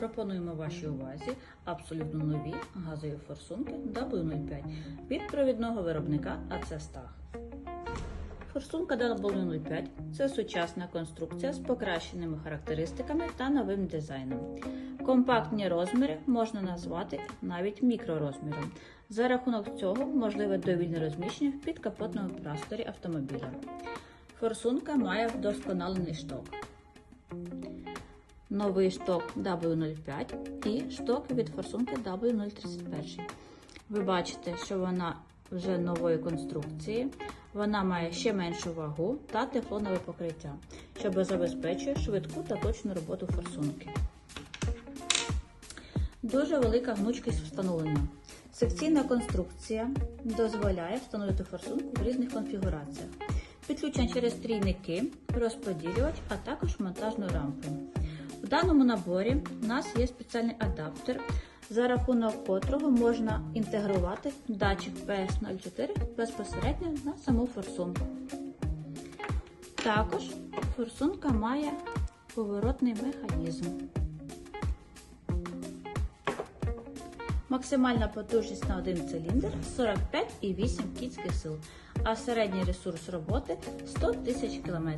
пропонуємо вашій увазі абсолютно нові газові форсунки W05 від провідного виробника АЦ. Форсунка W05 це сучасна конструкція з покращеними характеристиками та новим дизайном. Компактні розміри можна назвати навіть мікророзміром. За рахунок цього можливе довільне розміщення в підкапотному просторі автомобіля. Форсунка має вдосконалений шток. Новий шток W05 і шток від форсунки W031. Ви бачите, що вона вже нової конструкції. Вона має ще меншу вагу та тефлонове покриття, що забезпечує швидку та точну роботу форсунки. Дуже велика гнучкість встановлення. Секційна конструкція дозволяє встановити форсунку в різних конфігураціях. Підключення через трійники, розподілювач, а також монтажну рампу. Даному наборі у нас є спеціальний адаптер, за рахунок котрого можна інтегрувати датчик PS04 безпосередньо на саму форсунку. Також форсунка має поворотний механізм. Максимальна потужність на один циліндр 45,8 кінських сил, а середній ресурс роботи 100 тисяч км.